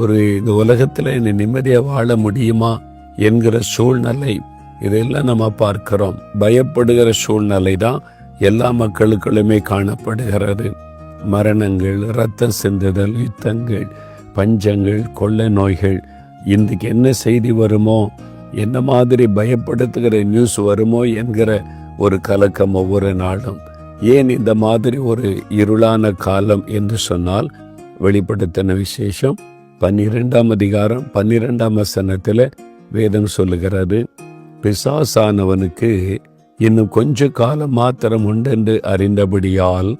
ஒரு இந்த உலகத்துல என்னை நிம்மதியாக வாழ முடியுமா என்கிற சூழ்நிலை இதெல்லாம் நம்ம பார்க்கிறோம். பயப்படுகிற சூழ்நிலை தான் எல்லா மக்களுக்குள்ளுமே காணப்படுகிறது. மரணங்கள் இரத்த சிந்துதல் யுத்தங்கள் பஞ்சங்கள் கொள்ளை நோய்கள் இன்றைக்கு என்ன செய்தி வருமோ என்ன மாதிரி பயப்படுத்துகிற நியூஸ் வருமோ என்கிற ஒரு கலக்கம் ஒவ்வொரு நாளும். ஏன் இந்த மாதிரி ஒரு இருளான காலம் என்று சொன்னால் வெளிப்படுத்தின விசேஷம் பன்னிரெண்டாம் அதிகாரம் பன்னிரெண்டாம் வசனத்தில் வேதம் சொல்லுகிறது பிசாசானவனுக்கு இன்னும் கொஞ்ச காலம் மாத்திரம் உண்டு என்று அறிந்தபடியால்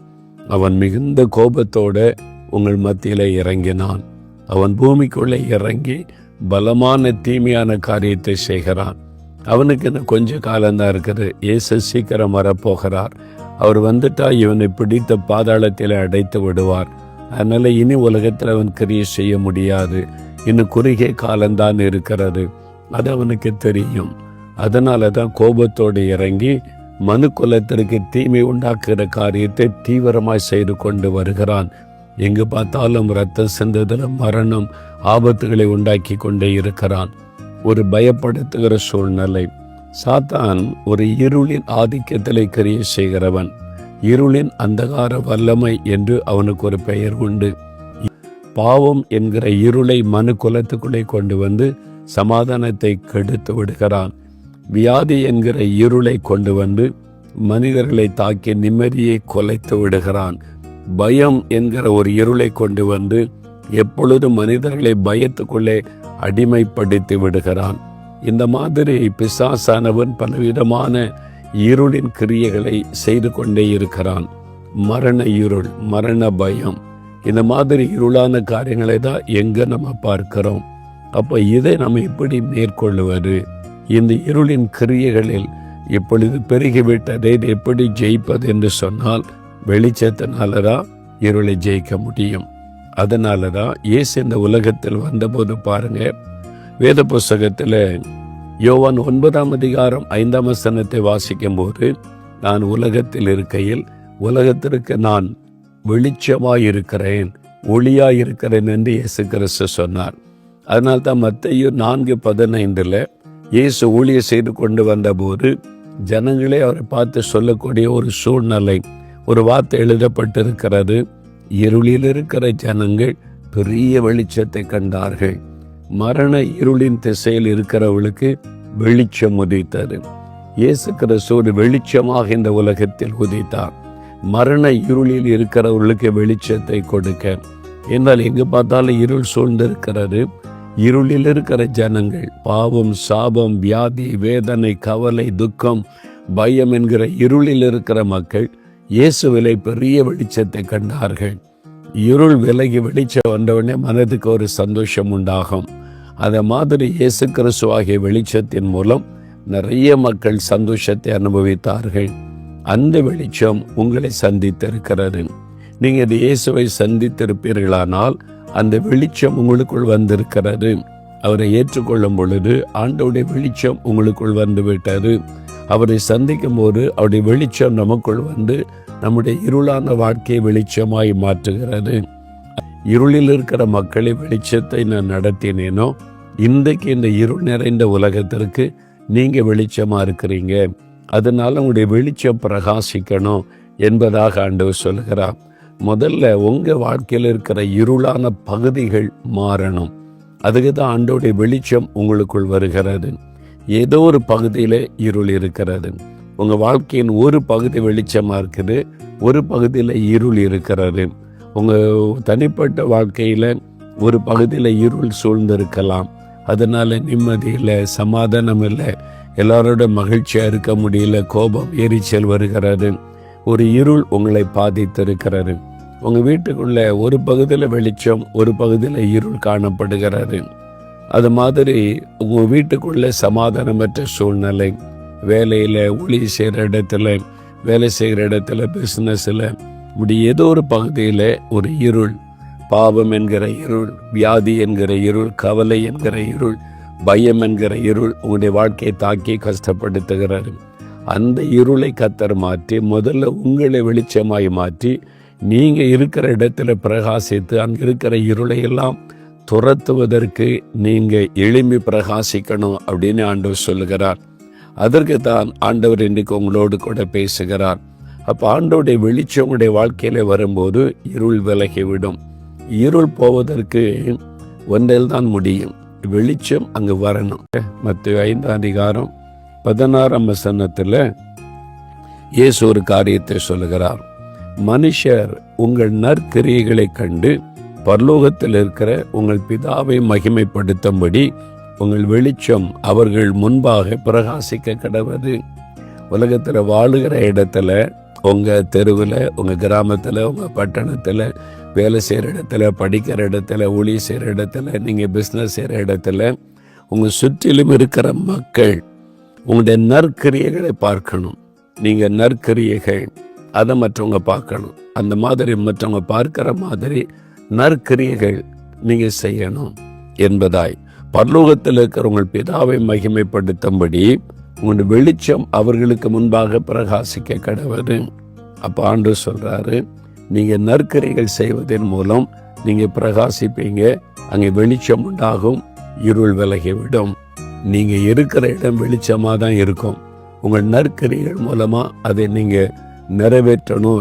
அவன் மிகுந்த கோபத்தோட உங்கள் மத்தியில் இறங்கினான். அவன் பூமிக்குள்ளே இறங்கி பலமான தீமையான காரியத்தை செய்கிறான். அவனுக்கு இன்னும் கொஞ்ச காலம்தான் இருக்குது. இயேசு சீக்கிரம் வரப்போகிறார். அவர் வந்துட்டா இவனை பிடித்த பாதாளத்தில் அடைத்து விடுவார். அதனால இனி உலகத்தில் அவன் கிரியை செய்ய முடியாது. இன்னும் குறுகிய காலம்தான் இருக்கிறது. அது அவனுக்கு தெரியும். அதனால தான் கோபத்தோடு இறங்கி மனு குலத்திற்கு தீமை உண்டாக்குகிற காரியத்தை தீவிரமாய் செய்து கொண்டு வருகிறான். எங்கு பார்த்தாலும் ரத்தம் சிந்ததில் மரணம் ஆபத்துகளை உண்டாக்கி கொண்டே இருக்கிறான். ஒரு பயப்படுத்துகிற சூழ்நிலை. சாத்தான் ஒரு இருளின் ஆதிக்கத்திலே கிரியை செய்கிறவன். இருளின் அந்தகார வல்லமை என்று அவனுக்கு ஒரு பெயர் உண்டு. பாவம் என்கிற இருளை மனு குலத்துக்குள்ளே கொண்டு வந்து சமாதானத்தை கெடுத்து விடுகிறான். வியாதி என்கிற இருளை கொண்டு வந்து மனிதர்களை தாக்கி நிம்மதியை கொலைத்து விடுகிறான். பயம் என்கிற ஒரு இருளை கொண்டு வந்து எப்பொழுதும் மனிதர்களை பயத்துக்குள்ளே அடிமைப்படுத்தி விடுகிறான். இந்த மாதிரி பிசாசானவன் பலவிதமான இருளின் கிரியைகளை செய்து கொண்டே இருக்கிறான். மரண இருள் மரண பயம். இந்த மாதிரி இருளான காரியங்களை தான் எங்க நம்ம பார்க்கிறோம். அப்ப இதை நம்ம எப்படி மேற்கொள்ளுவது? இந்த இருளின் கிரியைகளில் இப்பொழுது பெருகிவிட்டதை எப்படி ஜெயிப்பது என்று சொன்னால் வெளிச்சத்தினால தான் இருளை ஜெயிக்க முடியும். அதனால தான் இயேசு இந்த உலகத்தில் வந்தபோது பாருங்க வேத புஸ்தகத்தில் யோவான் ஒன்பதாம் அதிகாரம் ஐந்தாம் வசனத்தை வாசிக்கும் போது நான் உலகத்தில் இருக்கையில் உலகத்திற்கு நான் வெளிச்சமாயிருக்கிறேன் இருக்கிறேன் இருக்கிறேன் என்று இயேசு கிறிஸ்து சொன்னார். அதனால் தான் மத்தையும் நான்கு பதினைந்தில் இயேசு ஊழிய செய்து கொண்டு வந்தபோது ஜனங்களே அவரை பார்த்து சொல்லக்கூடிய ஒரு சூழ்நிலை ஒரு வார்த்தை எழுதப்பட்டிருக்கிறது. இருளில் இருக்கிற ஜனங்கள் பெரிய வெளிச்சத்தை கண்டார்கள். மரண இருளின் திசையில் இருக்கிறவளுக்கு வெளிச்சம் உதித்தது. இயேசு கிறிஸ்து ஒரு வெளிச்சமாக இந்த உலகத்தில் உதித்தார் மரண இருளில் இருக்கிறவர்களுக்கு வெளிச்சத்தை கொடுக்க. என்றால் எங்கு பார்த்தாலும் இருள் சூழ்ந்திருக்கிறது. இருளில் இருக்கிற ஜனங்கள் பாவம் சாபம் வியாதி வேதனை கவலை துக்கம் பயம் என்கிற இருளில் இருக்கிற மக்கள் இயேசுவிலை பெரிய வெளிச்சத்தை கண்டார்கள். இருள் விலகி வெளிச்சம் வந்தவுடனே மனதுக்கு ஒரு சந்தோஷம் உண்டாகும். அதை மாதிரி இயேசு கிறிஸ்துவாகிய வெளிச்சத்தின் மூலம் நிறைய மக்கள் சந்தோஷத்தை அனுபவித்தார்கள். அந்த வெளிச்சம் உங்களை சந்தித்திருக்கிறது. நீங்கள் இந்த இயேசுவை சந்தித்திருப்பீர்களானால் அந்த வெளிச்சம் உங்களுக்குள் வந்திருக்கிறது. அவரை ஏற்றுக்கொள்ளும் பொழுது ஆண்டோடைய வெளிச்சம் உங்களுக்குள் வந்து விட்டது அவரை சந்திக்கும் போது அவருடைய வெளிச்சம் நமக்குள் வந்து நம்முடைய இருளான வாழ்க்கையை வெளிச்சமாய் மாற்றுகிறது. இருளில் இருக்கிற மக்களை வெளிச்சத்தை நான் நடத்தினேனோ? இன்றைக்கு இந்த இருள் நிறைந்த உலகத்திற்கு நீங்கள் வெளிச்சமாக இருக்கிறீங்க. அதனால் உங்களுடைய வெளிச்சம் பிரகாசிக்கணும் என்பதாக ஆண்டவர் சொல்கிறார் முதல்ல உங்கள் வாழ்க்கையில் இருக்கிற இருளான பகுதிகள் மாறணும். அதுக்கு தான் ஆண்டோடைய வெளிச்சம் உங்களுக்குள் வருகிறது. ஏதோ ஒரு பகுதியில் இருள் இருக்கிறது. உங்கள் வாழ்க்கையின் ஒரு பகுதி வெளிச்சமாக இருக்குது. ஒரு பகுதியில் இருள் இருக்கிறது. உங்கள் தனிப்பட்ட வாழ்க்கையில் ஒரு பகுதியில் இருள் சூழ்ந்திருக்கலாம். அதனால் நிம்மதி இல்லை சமாதானம் இல்லை எல்லாரோட மகிழ்ச்சியாக இருக்க முடியல கோபம் எரிச்சல் வருகிறாரு ஒரு இருள் உங்களை பாதித்திருக்கிறாரு உங்கள் வீட்டுக்குள்ள ஒரு பகுதியில் வெளிச்சம் ஒரு பகுதியில் இருள் காணப்படுகிறாரு அது மாதிரி உங்கள் வீட்டுக்குள்ள சமாதானமற்ற சூழ்நிலை வேலையில் ஒளி செய்கிற இடத்துல வேலை செய்கிற இடத்துல பிஸ்னஸில் இப்படி ஏதோ ஒரு பகுதியில் ஒரு இருள் பாவம் என்கிற இருள் வியாதி என்கிற இருள் கவலை என்கிற இருள் பயம் என்கிற இருள் உங்களுடைய வாழ்க்கையை தாக்கி கஷ்டப்படுத்துகிறாரு. அந்த இருளை கத்தர் மாற்றி முதல்ல உங்களை வெளிச்சமாய் மாற்றி நீங்கள் இருக்கிற இடத்துல பிரகாசித்து அங்கே இருக்கிற இருளை எல்லாம் துரத்துவதற்கு நீங்கள் எழும்பி பிரகாசிக்கணும் அப்படின்னு ஆண்டவர் சொல்லுகிறார். அதற்கு தான் ஆண்டவர் இன்றைக்கு உங்களோடு கூட பேசுகிறார். அப்போ ஆண்டோடைய வெளிச்சம் உங்களுடைய வாழ்க்கையில் வரும்போது இருள் விலகிவிடும். இருள் போவதற்கு ஒன்றில் தான் முடியும். வெளிச்சம் அங்கு வரணும். மத்திய ஐந்தாம் அதிகாரம் பதினாறாம் வசனத்தில் இயேசு ஒரு காரியத்தை சொல்லுகிறார். மனுஷர் உங்கள் நற்கிரியைகளை கண்டு பரலோகத்தில் இருக்கிற உங்கள் பிதாவை மகிமைப்படுத்தும்படி உங்கள் வெளிச்சம் அவர்கள் முன்பாக பிரகாசிக்க கடவுது. உலகத்தில் வாழுகிற இடத்துல உங்கள் தெருவில் உங்கள் கிராமத்தில் உங்கள் பட்டணத்தில் வேலை செய்கிற இடத்துல படிக்கிற இடத்துல ஒளி செய்கிற இடத்துல நீங்கள் பிஸ்னஸ் செய்கிற இடத்துல உங்கள் சுற்றிலும் இருக்கிற மக்கள் உங்களுடைய நற்கிரியைகளை பார்க்கணும். நீங்கள் நற்கிரியைகள் அதை மற்றவங்க பார்க்கணும். அந்த மாதிரி மற்றவங்க பார்க்கிற மாதிரி நற்கிரியைகள் நீங்கள் செய்யணும் என்பதாய். பரலோகத்தில் இருக்கிற உங்கள் பிதாவை மகிமைப்படுத்தும்படி உங்களுடைய வெளிச்சம் அவர்களுக்கு முன்பாக பிரகாசிக்க கடவுது அப்போ ஆண்டு சொல்றாரு நீங்க நற்கரைகள் செய்வதன் மூலம் நீங்க பிரகாசிப்பீங்க அங்கே வெளிச்சம் உண்டாகும் இருள் விலகிவிடும். நீங்க இருக்கிற இடம் வெளிச்சமா தான் இருக்கும். உங்கள் நற்கரிகள் மூலமா அதை நீங்க நிறைவேற்றணும்.